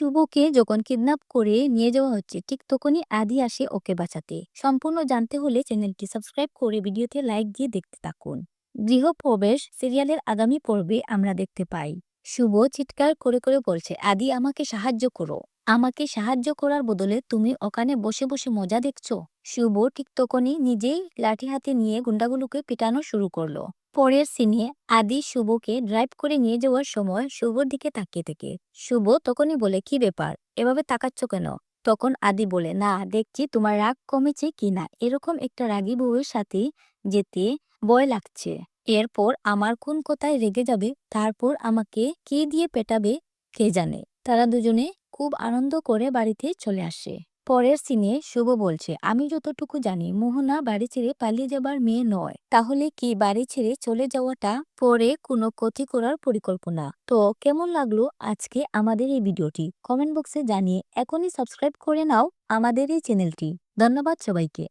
শুভকে যখন কিডন্যাপ করে নিয়ে যাওয়া হচ্ছে, ঠিক তখনই আদি আসে ওকে বাঁচাতে। সম্পূর্ণ জানতে হলে চ্যানেলটি সাবস্ক্রাইব করে ভিডিওতে লাইক দিয়ে দেখতে থাকুন। গৃহপ্রবেশ সিরিয়ালের আগামী পর্বে আমরা দেখতে পাই। শুভ চিৎকার করে করে বলছে, আদি, আমাকে সাহায্য করো। আমাকে সাহায্য করার বদলে তুমি ওখানে বসে বসে মজা দেখছ? শুভ ঠিক তখনই নিজেই লাঠি হাতে নিয়ে গুন্ডাগুলোকে পিটানো শুরু করল। পরের সিনে আদি শুভকে ড্রাইভ করে নিয়ে যাওয়ার সময় শুভর দিকে তাকিয়ে থেকে। শুভ তখনই বলে, কি ব্যাপার? এভাবে তাকাচ্ছ কেন? তখন আদি বলে, না, দেখছি তোমার রাগ কমেছে কিনা এরকম একটা রাগী বউয়ের সাথে যেতে ভয় লাগছে। এরপর আমার কোন কথায় রেগে যাবে? তারপর আমাকে কি দিয়ে পেটাবে? কে জানে? তারা দুজনে খুব আনন্দ করে বাড়িতে চলে আসে। পরের সিনে শুভ বলছে, আমি যতটুকু জানি, মোহনা বাড়ি ছেড়ে পালিয়ে যাবার মেয়ে নয়। তাহলে কি বাড়ি ছেড়ে চলে যাওয়াটা পরে কোনো ক্ষতি করার পরিকল্পনা? তো কেমন লাগল আজকে আমাদের এই ভিডিওটি? কমেন্ট বক্সে জানিয়ে এখনই সাবস্ক্রাইব করে নাও আমাদের এই চ্যানেলটি ধন্যবাদ সবাইকে।